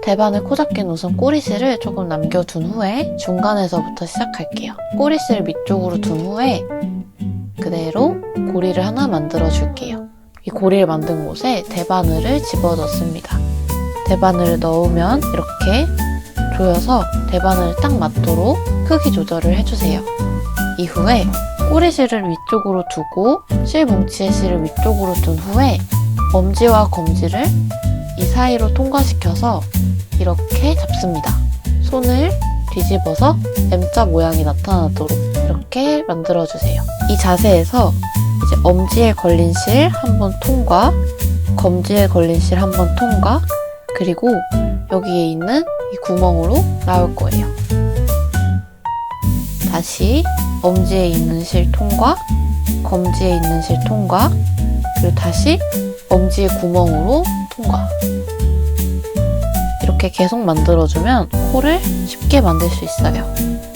대반을 코잡기는 우선 꼬리실을 조금 남겨둔 후에 중간에서부터 시작할게요. 꼬리실 밑쪽으로 둔 후에 그대로 고리를 하나 만들어 줄게요. 이 고리를 만든 곳에 대바늘을 집어넣습니다. 대바늘을 넣으면 이렇게 조여서 대바늘을 딱 맞도록 크기 조절을 해주세요. 이후에 꼬리실을 위쪽으로 두고 실 뭉치의 실을 위쪽으로 둔 후에 엄지와 검지를 이 사이로 통과시켜서 이렇게 잡습니다. 손을 뒤집어서 M자 모양이 나타나도록 이렇게 만들어주세요. 이 자세에서 이제 엄지에 걸린 실 한 번 통과, 검지에 걸린 실 한 번 통과, 그리고 여기에 있는 이 구멍으로 나올 거예요. 다시 엄지에 있는 실 통과, 검지에 있는 실 통과, 그리고 다시 엄지의 구멍으로 통과. 이렇게 계속 만들어주면 코를 쉽게 만들 수 있어요.